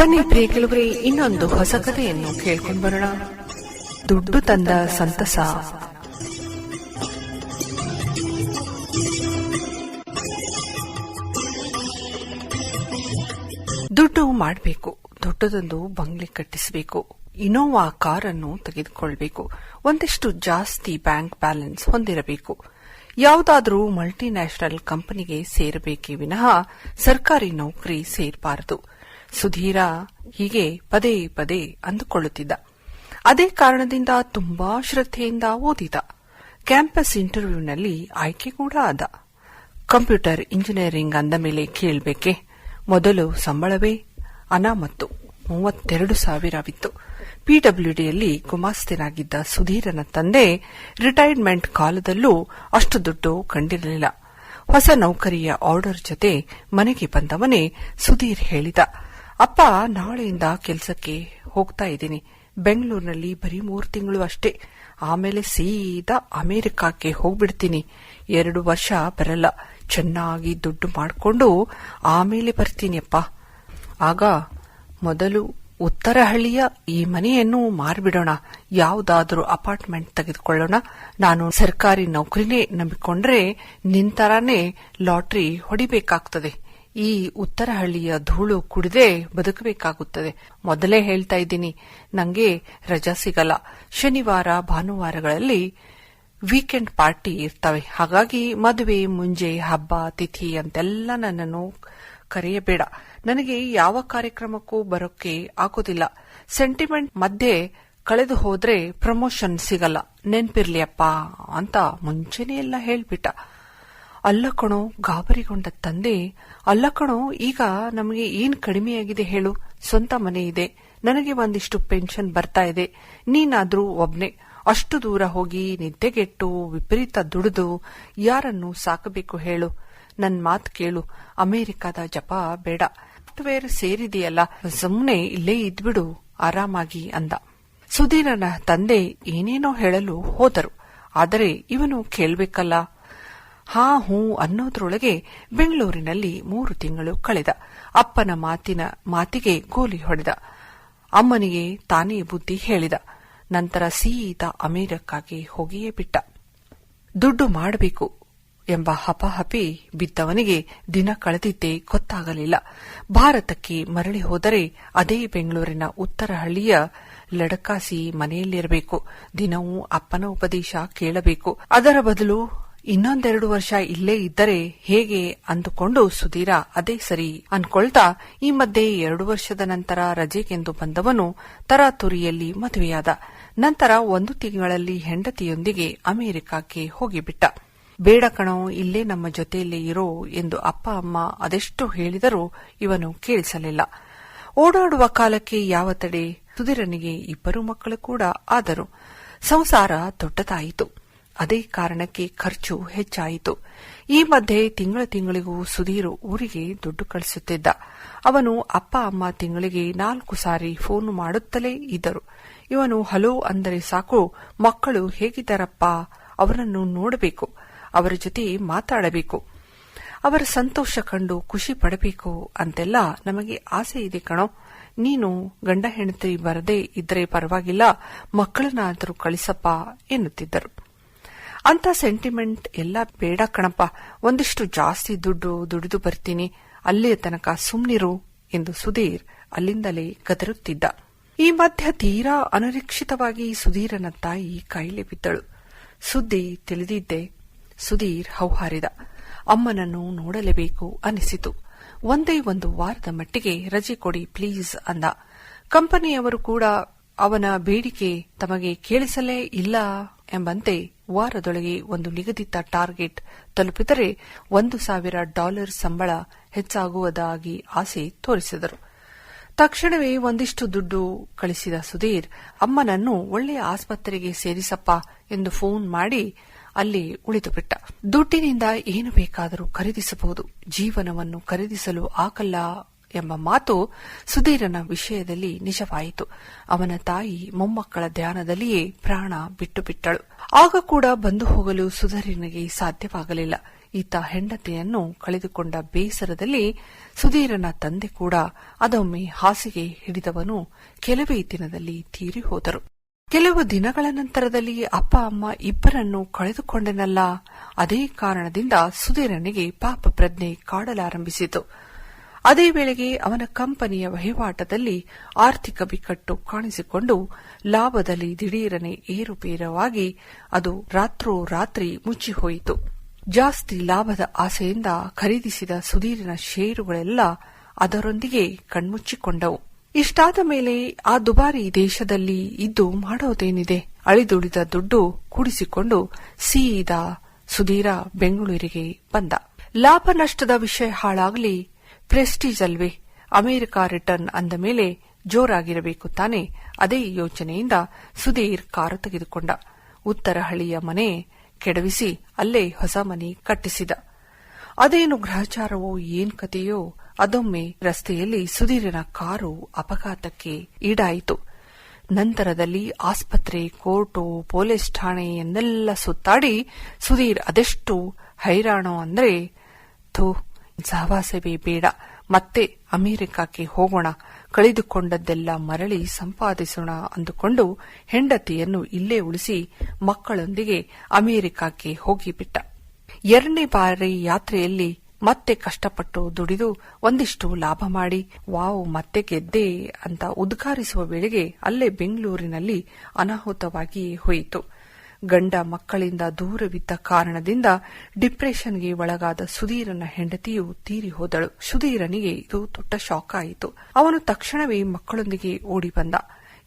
ಬನ್ನಿ ಪ್ರಿಯ ಕೆಲವರೇ ಇನ್ನೊಂದು ಹೊಸ ಕಥೆಯನ್ನು ಕೇಳ್ಕೊಂಡು ಬರೋಣ. ದುಡ್ಡು ತಂದ ಸಂತಸ. ದುಡ್ಡು ಮಾಡಬೇಕು, ದೊಡ್ಡದೊಂದು ಬಂಗ್ಲೆ ಕಟ್ಟಿಸಬೇಕು ಇನೋವಾ ಕಾರನ್ನು ತೆಗೆದುಕೊಳ್ಬೇಕು, ಒಂದಿಷ್ಟು ಜಾಸ್ತಿ ಬ್ಯಾಂಕ್ ಬ್ಯಾಲೆನ್ಸ್ ಹೊಂದಿರಬೇಕು. ಯಾವುದಾದರೂ ಮಲ್ಟಿನ್ಯಾಷನಲ್ ಕಂಪನಿಗೆ ಸೇರಬೇಕೇ ವಿನಃ ಸರ್ಕಾರಿ ನೌಕರಿ ಸೇರಬಾರದು. ಸುಧೀರ ಹೀಗೆ ಪದೇ ಪದೇ ಅಂದುಕೊಳ್ಳುತ್ತಿದ್ದ. ಅದೇ ಕಾರಣದಿಂದ ತುಂಬಾ ಶ್ರದ್ಧೆಯಿಂದ ಓದಿದ. ಕ್ಯಾಂಪಸ್ ಇಂಟರ್ವ್ಯೂನಲ್ಲಿ ಆಯ್ಕೆ ಕೂಡ ಆದ. ಕಂಪ್ಯೂಟರ್ ಇಂಜಿನಿಯರಿಂಗ್ ಅಂದ ಮೇಲೆ ಕೇಳಬೇಕೆ? ಮೊದಲು ಸಂಬಳವೇ? ಅನಾಮತ್ತು. ಮೂವತ್ತೆರಡು ಸಾವಿರವಿತ್ತು ಪಿಡಬ್ಲ್ಯೂಡಿಯಲ್ಲಿ ಗುಮಾಸ್ತನಾಗಿದ್ದ ಸುಧೀರನ ತಂದೆ ರಿಟೈರ್ಮೆಂಟ್ ಕಾಲದಲ್ಲೂ ಅಷ್ಟು ದುಡ್ಡು ಕಂಡಿರಲಿಲ್ಲ. ಹೊಸ ನೌಕರಿಯ ಆರ್ಡರ್ ಜೊತೆ ಮನೆಗೆ ಬಂದವನೇ ಸುಧೀರ್ ಹೇಳಿದ. ಅಪ್ಪ, ನಾಳೆಯಿಂದ ಕೆಲಸಕ್ಕೆ ಹೋಗ್ತಾ ಇದ್ದೀನಿ. ಬೆಂಗಳೂರಿನಲ್ಲಿ ಬರೀ ಮೂರು ತಿಂಗಳು ಅಷ್ಟೇ. ಆಮೇಲೆ ಸೀದಾ ಅಮೆರಿಕಕ್ಕೆ ಹೋಗ್ಬಿಡ್ತೀನಿ. ಎರಡು ವರ್ಷ ಬರಲ್ಲ. ಚೆನ್ನಾಗಿ ದುಡ್ಡು ಮಾಡಿಕೊಂಡು ಆಮೇಲೆ ಬರ್ತೀನಿ ಅಪ್ಪ. ಆಗ ಮೊದಲು ಉತ್ತರಹಳ್ಳಿಯ ಈ ಮನೆಯನ್ನು ಮಾರ್ಬಿಡೋಣ. ಯಾವುದಾದರೂ ಅಪಾರ್ಟ್ಮೆಂಟ್ ತೆಗೆದುಕೊಳ್ಳೋಣ. ನಾನು ಸರ್ಕಾರಿ ನೌಕರಿನೇ ನಂಬಿಕೊಂಡ್ರೆ ನಿಂತರಾನೇ ಲಾಟ್ರಿ ಹೊಡಿಬೇಕಾಗ್ತದೆ. ಈ ಉತ್ತರಹಳ್ಳಿಯ ಧೂಳು ಕುಡಿದೇ ಬದುಕಬೇಕಾಗುತ್ತದೆ. ಮೊದಲೇ ಹೇಳ್ತಾ ಇದ್ದೀನಿ, ನಂಗೆ ರಜಾ ಸಿಗಲ್ಲ. ಶನಿವಾರ, ಭಾನುವಾರಗಳಲ್ಲಿ ವೀಕೆಂಡ್ ಪಾರ್ಟಿ ಇರ್ತವೆ. ಹಾಗಾಗಿ ಮದುವೆ, ಮುಂಜೆ, ಹಬ್ಬ, ತಿಥಿ ಅಂತೆಲ್ಲ ನನ್ನನ್ನು ಕರೆಯಬೇಡ. ನನಗೆ ಯಾವ ಕಾರ್ಯಕ್ರಮಕ್ಕೂ ಬರೋಕೆ ಆಗೋದಿಲ್ಲ. ಸೆಂಟಿಮೆಂಟ್ ಮಧ್ಯೆ ಕಳೆದು ಹೋದ್ರೆ ಪ್ರಮೋಷನ್ ಸಿಗಲ್ಲ. ನೆನ್ಪಿರ್ಲಿಯಪ್ಪ ಅಂತ ಮುಂಚೆನೆ ಎಲ್ಲ ಹೇಳ್ಬಿಟ್ಟ. ಅಲ್ಲ ಕಣೋ, ಗಾಬರಿಗೊಂಡ ತಂದೆ, ಅಲ್ಲ ಕಣೋ, ಈಗ ನಮಗೆ ಏನ್ ಕಡಿಮೆಯಾಗಿದೆ ಹೇಳು. ಸ್ವಂತ ಮನೆ ಇದೆ. ನನಗೆ ಒಂದಿಷ್ಟು ಪೆನ್ಷನ್ ಬರ್ತಾ ಇದೆ. ನೀನಾದ್ರೂ ಒಬ್ನೇ. ಅಷ್ಟು ದೂರ ಹೋಗಿ ನಿದ್ದೆಗೆಟ್ಟು, ವಿಪರೀತ ದುಡಿದು, ಯಾರನ್ನು ಸಾಕಬೇಕು ಹೇಳು. ನನ್ ಮಾತು ಕೇಳು. ಅಮೆರಿಕದ ಜಪ ಬೇಡ. ಸಾಫ್ಟ್ವೇರ್ ಸೇರಿದೆಯಲ್ಲ ಸುಮ್ಮನೆ ಇಲ್ಲೇ ಇದ್ಬಿಡು, ಆರಾಮಾಗಿ ಅಂದ. ಸುಧೀರನ ತಂದೆ ಏನೇನೋ ಹೇಳಲು ಹೋದರು. ಆದರೆ ಇವನು ಕೇಳ್ಬೇಕಲ್ಲ. ಹಾ ಹೂ ಅನ್ನೋದ್ರೊಳಗೆ ಬೆಂಗಳೂರಿನಲ್ಲಿ ಮೂರು ತಿಂಗಳು ಕಳೆದ. ಅಪ್ಪನ ಮಾತಿನ ಮಾತಿಗೆ ಗೋಲಿ ಹೊಡೆದ. ಅಮ್ಮನಿಗೆ ತಾನೇ ಬುದ್ಧಿ ಹೇಳಿದ. ನಂತರ ಸೀದಾ ಅಮೆರಿಕಕ್ಕೆ ಹೋಗಿಯೇ ಬಿಟ್ಟ. ದುಡ್ಡು ಮಾಡಬೇಕು ಎಂಬ ಹಪಹಪಿ ಬಿದ್ದವನಿಗೆ ದಿನ ಕಳೆದಿದ್ದೇ ಗೊತ್ತಾಗಲಿಲ್ಲ. ಭಾರತಕ್ಕೆ ಮರಳಿ ಹೋದರೆ ಅದೇ ಬೆಂಗಳೂರಿನ ಉತ್ತರಹಳ್ಳಿಯ ಲಡಕಾಸಿ ಮನೆಯಲ್ಲಿರಬೇಕು. ದಿನವೂ ಅಪ್ಪನ ಉಪದೇಶ ಕೇಳಬೇಕು. ಅದರ ಬದಲು ಇನ್ನೊಂದೆರಡು ವರ್ಷ ಇಲ್ಲೇ ಇದ್ದರೆ ಹೇಗೆ ಅಂದುಕೊಂಡು ಸುಧೀರ, ಅದೇ ಸರಿ ಅನ್ಕೊಳ್ತಾ, ಈ ಮಧ್ಯೆ ಎರಡು ವರ್ಷದ ನಂತರ ರಜೆಗೆಂದು ಬಂದವನು ತರಾತುರಿಯಲ್ಲಿ ಮದುವೆಯಾದ. ನಂತರ ಒಂದು ತಿಂಗಳಲ್ಲಿ ಹೆಂಡತಿಯೊಂದಿಗೆ ಅಮೆರಿಕಕ್ಕೆ ಹೋಗಿಬಿಟ್ಟ. ಬೇಡ ಕಣೋ, ಇಲ್ಲೇ ನಮ್ಮ ಜೊತೆಯಲ್ಲೇ ಇರೋ ಎಂದು ಅಪ್ಪ, ಅಮ್ಮ ಅದೆಷ್ಟು ಹೇಳಿದರೂ ಇವನು ಕೇಳಿಸಲಿಲ್ಲ. ಓಡಾಡುವ ಕಾಲಕ್ಕೆ ಯಾವ ತಡೆ? ಸುಧೀರನಿಗೆ ಇಬ್ಬರು ಮಕ್ಕಳು ಕೂಡ ಆದರು. ಸಂಸಾರ ದೊಡ್ಡದಾಯಿತು. ಅದೇ ಕಾರಣಕ್ಕೆ ಖರ್ಚು ಹೆಚ್ಚಾಯಿತು. ಈ ಮಧ್ಯೆ ತಿಂಗಳ ತಿಂಗಳಿಗೂ ಸುಧೀರ್ ಊರಿಗೆ ದುಡ್ಡು ಕಳಿಸುತ್ತಿದ್ದ. ಅವನು ಅಪ್ಪ ಅಮ್ಮ ತಿಂಗಳಿಗೆ ನಾಲ್ಕು ಸಾರಿ ಫೋನ್ ಮಾಡುತ್ತಲೇ ಇದ್ದರು. ಇವನು, ಹಲೋ ಅಂದರೆ ಸಾಕು, ಮಕ್ಕಳು ಹೇಗಿದ್ದಾರಪ್ಪ? ಅವರನ್ನು ನೋಡಬೇಕು, ಅವರ ಜೊತೆ ಮಾತಾಡಬೇಕು. ಅವರ ಸಂತೋಷ ಕಂಡು ಖುಷಿ ಪಡಬೇಕು ಅಂತೆಲ್ಲ ನಮಗೆ ಆಸೆ ಇದೆ ಕಣೋ. ನೀನು ಗಂಡ ಹೆಂಡತಿ ಬರದೇ ಇದ್ರೆ ಪರವಾಗಿಲ್ಲ, ಮಕ್ಕಳನ್ನಾದರೂ ಕಳಿಸಪ್ಪ ಎನ್ನುತ್ತಿದ್ದರು. ಅಂತ ಸೆಂಟಿಮೆಂಟ್ ಎಲ್ಲ ಬೇಡ ಕಣಪ್ಪ. ಒಂದಿಷ್ಟು ಜಾಸ್ತಿ ದುಡ್ಡು ದುಡಿದು ಬರ್ತೀನಿ. ಅಲ್ಲಿಯ ತನಕ ಸುಮ್ನಿರು ಎಂದು ಸುಧೀರ್ ಅಲ್ಲಿಂದಲೇ ಗದರುತ್ತಿದ್ದ. ಈ ಮಧ್ಯ ತೀರಾ ಅನಿರೀಕ್ಷಿತವಾಗಿ ಸುಧೀರನ ತಾಯಿ ಕಾಯಿಲೆ ಬಿದ್ದಳು. ಸುದ್ದಿ ತಿಳಿದಿದ್ದೆ ಸುಧೀರ್ ಹೌಹಾರಿದ. ಅಮ್ಮನನ್ನು ನೋಡಲೇಬೇಕು ಅನಿಸಿತು ಒಂದೇ ಒಂದು ವಾರದ ಮಟ್ಟಿಗೆ ರಜೆ ಕೊಡಿ ಪ್ಲೀಸ್ ಅಂದ. ಕಂಪನಿಯವರು ಕೂಡ ಅವನ ಬೇಡಿಕೆ ತಮಗೆ ಕೇಳಿಸಲೇ ಇಲ್ಲ ಎಂಬಂತೆ ವಾರದೊಳಗೆ ಒಂದು ನಿಗದಿತ ಟಾರ್ಗೆಟ್ ತಲುಪಿದರೆ ಒಂದು ಸಾವಿರ ಡಾಲರ್ ಸಂಬಳ ಹೆಚ್ಚಾಗುವುದಾಗಿ ಆಸೆ ತೋರಿಸಿದರು. ತಕ್ಷಣವೇ ಒಂದಿಷ್ಟು ದುಡ್ಡು ಕಳಿಸಿದ ಸುಧೀರ್, ಅಮ್ಮನನ್ನು ಒಳ್ಳೆಯ ಆಸ್ಪತ್ರೆಗೆ ಸೇರಿಸಪ್ಪ ಎಂದು ಫೋನ್ ಮಾಡಿ ಅಲ್ಲಿ ಉಳಿದುಬಿಟ್ಟ. ದುಡ್ಡಿನಿಂದ ಏನು ಬೇಕಾದರೂ ಖರೀದಿಸಬಹುದು. ಜೀವನವನ್ನು ಖರೀದಿಸಲು ಆಗಲ್ಲ ಎಂಬ ಮಾತು ಸುಧೀರನ ವಿಷಯದಲ್ಲಿ ನಿಜವಾಯಿತು. ಅವನ ತಾಯಿ ಮೊಮ್ಮಕ್ಕಳ ಧ್ಯಾನದಲ್ಲಿಯೇ ಪ್ರಾಣ ಬಿಟ್ಟು ಬಿಟ್ಟಳು. ಆಗ ಕೂಡ ಬಂದು ಹೋಗಲು ಸುಧೀರನಿಗೆ ಸಾಧ್ಯವಾಗಲಿಲ್ಲ. ಈತ ಹೆಂಡತಿಯನ್ನು ಕಳೆದುಕೊಂಡ ಬೇಸರದಲ್ಲಿ ಸುಧೀರನ ತಂದೆ ಕೂಡ ಅದೊಮ್ಮೆ ಹಾಸಿಗೆ ಹಿಡಿದವನು ಕೆಲವೇ ದಿನದಲ್ಲಿ ತೀರಿ ಹೋದರು. ಕೆಲವು ದಿನಗಳ ನಂತರದಲ್ಲಿ ಅಪ್ಪ, ಅಮ್ಮ ಇಬ್ಬರನ್ನು ಕಳೆದುಕೊಂಡೆನಲ್ಲ. ಅದೇ ಕಾರಣದಿಂದ ಸುಧೀರನಿಗೆ ಪಾಪ ಪ್ರಜ್ಞೆ ಕಾಡಲಾರಂಭಿಸಿತು. ಅದೇ ವೇಳೆಗೆ ಅವನ ಕಂಪನಿಯ ವಹಿವಾಟದಲ್ಲಿ ಆರ್ಥಿಕ ಬಿಕ್ಕಟ್ಟು ಕಾಣಿಸಿಕೊಂಡು ಲಾಭದಲ್ಲಿ ದಿಢೀರನೆ ಏರುಪೇರವಾಗಿ ಅದು ರಾತ್ರೋರಾತ್ರಿ ಮುಚ್ಚಿಹೋಯಿತು. ಜಾಸ್ತಿ ಲಾಭದ ಆಸೆಯಿಂದ ಖರೀದಿಸಿದ ಸುಧೀರಿನ ಷೇರುಗಳೆಲ್ಲ ಅದರೊಂದಿಗೆ ಕಣ್ಮುಚ್ಚಿಕೊಂಡವು. ಇಷ್ಟಾದ ಮೇಲೆ ಆ ದುಬಾರಿ ದೇಶದಲ್ಲಿ ಇದ್ದು ಮಾಡೋದೇನಿದೆ? ಅಳಿದುಳಿದ ದುಡ್ಡು ಕೂಡಿಸಿಕೊಂಡು ಸೀದಾ ಸುಧೀರ ಬೆಂಗಳೂರಿಗೆ ಬಂದ. ಲಾಭ ನಷ್ಟದ ವಿಷಯ ಹಾಳಾಗಲಿ ಪ್ರೆಸ್ಟೀಜ್ ಅಲ್ವೇ. ಅಮೆರಿಕ ರಿಟರ್ನ್ ಅಂದ ಮೇಲೆ ಜೋರಾಗಿರಬೇಕು ತಾನೆ. ಅದೇ ಯೋಚನೆಯಿಂದ ಸುಧೀರ್ ಕಾರು ತೆಗೆದುಕೊಂಡ. ಉತ್ತರ ಹಳ್ಳಿಯ ಮನೆ ಕೆಡವಿಸಿ ಅಲ್ಲೇ ಹೊಸ ಮನೆ ಕಟ್ಟಿಸಿದ. ಅದೇನು ಗ್ರಹಚಾರವೋ ಏನ್ ಕತೆಯೋ ಅದೊಮ್ಮೆ ರಸ್ತೆಯಲ್ಲಿ ಸುಧೀರನ ಕಾರು ಅಪಘಾತಕ್ಕೆ ಈಡಾಯಿತು. ನಂತರದಲ್ಲಿ ಆಸ್ಪತ್ರೆ, ಕೋರ್ಟು, ಪೊಲೀಸ್ ಠಾಣೆ ಎಂದೆಲ್ಲ ಸುತ್ತಾಡಿ ಸುಧೀರ್ ಅದೆಷ್ಟು ಹೈರಾಣೋ ಅಂದ್ರೆ ಥೂ ಸಹವಾಸವೇ ಬೇಡ. ಮತ್ತೆ ಅಮೆರಿಕಕ್ಕೆ ಹೋಗೋಣ. ಕಳೆದುಕೊಂಡದ್ದೆಲ್ಲ ಮರಳಿ ಸಂಪಾದಿಸೋಣ ಅಂದುಕೊಂಡು ಹೆಂಡತಿಯನ್ನು ಇಲ್ಲೇ ಉಳಿಸಿ ಮಕ್ಕಳೊಂದಿಗೆ ಅಮೆರಿಕಕ್ಕೆ ಹೋಗಿಬಿಟ್ಟ ಎರಡನೇ ಬಾರಿ ಯಾತ್ರೆಯಲ್ಲಿ ಮತ್ತೆ ಕಷ್ಟಪಟ್ಟು ದುಡಿದು ಒಂದಿಷ್ಟು ಲಾಭ ಮಾಡಿ ವಾವ್ ಮತ್ತೆ ಗೆದ್ದೆ ಅಂತ ಉದ್ಘಾರಿಸುವ ವೇಳೆಗೆ ಅಲ್ಲೇ ಬೆಂಗಳೂರಿನಲ್ಲಿ ಅನಾಹುತವಾಗಿ ಹೋಯಿತು. ಗಂಡ ಮಕ್ಕಳಿಂದ ದೂರವಿದ್ದ ಕಾರಣದಿಂದ ಡಿಪ್ರೆಷನ್ಗೆ ಒಳಗಾದ ಸುಧೀರನ ಹೆಂಡತಿಯು ತೀರಿ ಹೋದಳು. ಸುಧೀರನಿಗೆ ಇದು ದೊಡ್ಡ ಶಾಕ್ ಆಯಿತು. ಅವನು ತಕ್ಷಣವೇ ಮಕ್ಕಳೊಂದಿಗೆ ಓಡಿ ಬಂದ.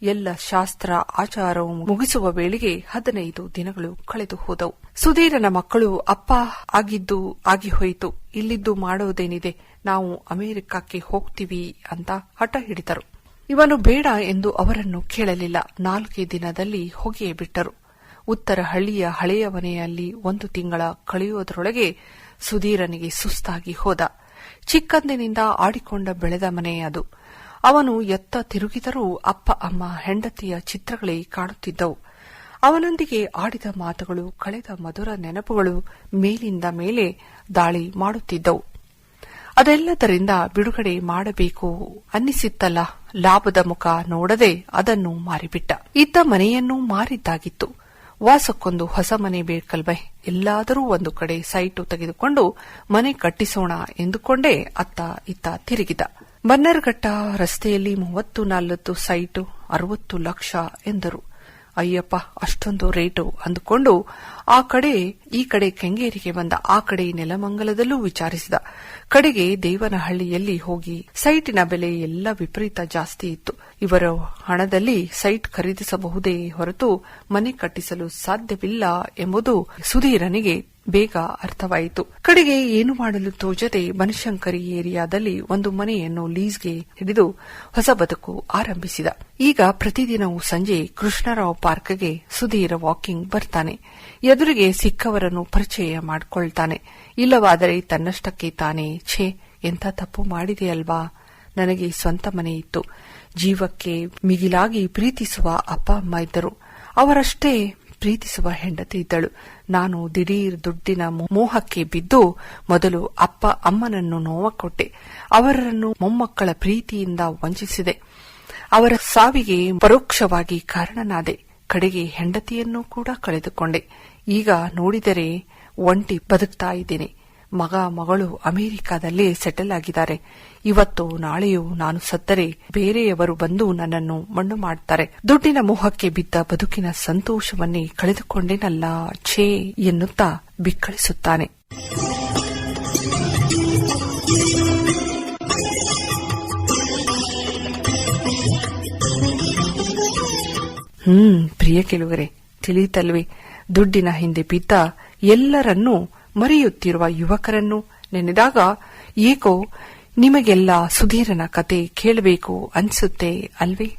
ಎಲ್ಲ ಶಾಸ್ತ್ರ, ಆಚಾರವು ಮುಗಿಸುವ ವೇಳೆಗೆ ಹದಿನೈದು ದಿನಗಳು ಕಳೆದು ಹೋದವು. ಸುಧೀರನ ಮಕ್ಕಳು, ಅಪ್ಪ, ಆಗಿದ್ದು ಆಗಿಹೋಯಿತು ಇಲ್ಲಿದ್ದು ಮಾಡೋದೇನಿದೆ? ನಾವು ಅಮೆರಿಕಕ್ಕೆ ಹೋಗ್ತೀವಿ ಅಂತ ಹಠ ಹಿಡಿದರು. ಇವನು ಬೇಡ ಎಂದು ಅವರನ್ನು ಕೇಳಲಿಲ್ಲ. ನಾಲ್ಕೇ ದಿನದಲ್ಲಿ ಹೊಗೆಯೇ ಬಿಟ್ಟರು ಉತ್ತರ ಹಳ್ಳಿಯ ಹಳೆಯ ಮನೆಯಲ್ಲಿ ಒಂದು ತಿಂಗಳ ಕಳೆಯುವುದರೊಳಗೆ ಸುಧೀರನಿಗೆ ಸುಸ್ತಾಗಿ ಹೋದ. ಚಿಕ್ಕಂದಿನಿಂದ ಆಡಿಕೊಂಡ ಬೆಳೆದ ಮನೆ ಅದು. ಅವನು ಎತ್ತ ತಿರುಗಿದರೂ ಅಪ್ಪ, ಅಮ್ಮ, ಹೆಂಡತಿಯ ಚಿತ್ರಗಳೇ ಕಾಣುತ್ತಿದ್ದವು. ಅವನೊಂದಿಗೆ ಆಡಿದ ಮಾತುಗಳು, ಕಳೆದ ಮಧುರ ನೆನಪುಗಳು ಮೇಲಿಂದ ಮೇಲೆ ದಾಳಿ ಮಾಡುತ್ತಿದ್ದವು. ಅದೆಲ್ಲದರಿಂದ ಬಿಡುಗಡೆ ಮಾಡಬೇಕು ಅನ್ನಿಸಿತ್ತಲ್ಲ. ಲಾಭದ ಮುಖ ನೋಡದೆ ಅದನ್ನು ಮಾರಿಬಿಟ್ಟ. ಇದ್ದ ಮನೆಯನ್ನೂ ಮಾರಿದ್ದಾಗಿತ್ತು. ವಾಸಕ್ಕೊಂದು ಹೊಸ ಮನೆ ಬೇಕಲ್ವೇ? ಎಲ್ಲಾದರೂ ಒಂದು ಕಡೆ ಸೈಟು ತೆಗೆದುಕೊಂಡು ಮನೆ ಕಟ್ಟಿಸೋಣ ಎಂದುಕೊಂಡೇ ಅತ್ತ ಇತ್ತ ತಿರುಗಿದ. ಬನ್ನರ್ಘಟ್ಟ ರಸ್ತೆಯಲ್ಲಿ ಮೂವತ್ತು ನಾಲ್ವತ್ತು ಸೈಟು, ಅರವತ್ತು ಲಕ್ಷ ಎಂದರು. ಅಯ್ಯಪ್ಪ, ಅಷ್ಟೊಂದು ರೇಟು ಅಂದುಕೊಂಡು ಆ ಕಡೆ ಈ ಕಡೆ ಕೆಂಗೇರಿಗೆ ಬಂದ, ಆ ಕಡೆ ನೆಲಮಂಗಲದಲ್ಲೂ ವಿಚಾರಿಸಿದ. ಕಡೆಗೆ ದೇವನಹಳ್ಳಿಯಲ್ಲಿ ಹೋಗಿ ಸೈಟಿನ ಬೆಲೆ ಎಲ್ಲ ವಿಪರೀತ ಜಾಸ್ತಿ ಇತ್ತು. ಇವರ ಹಣದಲ್ಲಿ ಸೈಟ್ ಖರೀದಿಸಬಹುದೇ ಹೊರತು ಮನೆ ಕಟ್ಟಿಸಲು ಸಾಧ್ಯವಿಲ್ಲ ಎಂಬುದು ಸುಧೀರನಿಗೆ ಬೇಗ ಅರ್ಥವಾಯಿತು. ಕಡೆಗೆ ಏನು ಮಾಡಲು ತೋಜದೆ ಬನಶಂಕರಿ ಏರಿಯಾದಲ್ಲಿ ಒಂದು ಮನೆಯನ್ನು ಲೀಸ್ಗೆ ಹಿಡಿದು ಹೊಸ ಬದುಕು ಆರಂಭಿಸಿದ. ಈಗ ಪ್ರತಿದಿನವೂ ಸಂಜೆ ಕೃಷ್ಣರಾವ್ ಪಾರ್ಕ್ಗೆ ಸುಧೀರ ವಾಕಿಂಗ್ ಬರ್ತಾನೆ. ಎದುರಿಗೆ ಸಿಕ್ಕವರನ್ನು ಪರಿಚಯ ಮಾಡಿಕೊಳ್ತಾನೆ. ಇಲ್ಲವಾದರೆ ತನ್ನಷ್ಟಕ್ಕೆ ತಾನೇ, ಛೇ, ಎಂಥ ತಪ್ಪು ಮಾಡಿದೆಯಲ್ವಾ? ನನಗೆ ಸ್ವಂತ ಮನೆ ಇತ್ತು. ಜೀವಕ್ಕೆ ಮಿಗಿಲಾಗಿ ಪ್ರೀತಿಸುವ ಅಪ್ಪ, ಅಮ್ಮ ಇದ್ದರು. ಅವರಷ್ಟೇ ಪ್ರೀತಿಸುವ ಹೆಂಡತಿ ಇದ್ದಳು. ನಾನು ದಿಢೀರ್ ದುಡ್ಡಿನ ಮೋಹಕ್ಕೆ ಬಿದ್ದು ಮೊದಲು ಅಪ್ಪ, ಅಮ್ಮನನ್ನು ನೋವ ಕೊಟ್ಟೆ ಅವರನ್ನು ಮೊಮ್ಮಕ್ಕಳ ಪ್ರೀತಿಯಿಂದ ವಂಚಿಸಿದೆ. ಅವರ ಸಾವಿಗೆ ಪರೋಕ್ಷವಾಗಿ ಕಾರಣನಾದೆ. ಕಡೆಗೆ ಹೆಂಡತಿಯನ್ನು ಕೂಡ ಕಳೆದುಕೊಂಡೆ. ಈಗ ನೋಡಿದರೆ ಒಂಟಿ ಬದುಕ್ತಾ ಇದ್ದೇನೆ. ಮಗ, ಮಗಳು ಅಮೆರಿಕಾದಲ್ಲೇ ಸೆಟಲ್ ಆಗಿದ್ದಾರೆ. ಇವತ್ತು ನಾಳೆಯೂ ನಾನು ಸತ್ತರೆ, ಬೇರೆಯವರು ಬಂದು ನನ್ನನ್ನು ಮಣ್ಣು ಮಾಡುತ್ತಾರೆ ದುಡ್ಡಿನ ಮೋಹಕ್ಕೆ ಬಿದ್ದ ಬದುಕಿನ ಸಂತೋಷವನ್ನೇ ಕಳೆದುಕೊಂಡೇನಲ್ಲ ಛೇ ಎನ್ನುತ್ತಾ ಬಿಕ್ಕಳಿಸುತ್ತಾನೆ. ಹ್ಮ್, ಪ್ರಿಯ ಕೆಲವರೇ, ತಿಳಿತಲ್ವೇ? ದುಡ್ಡಿನ ಹಿಂದೆ ಬಿದ್ದ ಎಲ್ಲರನ್ನೂ ಮರೆಯುತ್ತಿರುವ ಯುವಕರನ್ನು ನೆನೆದಾಗ, ಏಕೋ, ನಿಮಗೆಲ್ಲ ಸುಧೀರನ ಕತೆ ಕೇಳಬೇಕು ಅನ್ಸುತ್ತೆ ಅಲ್ವೇ?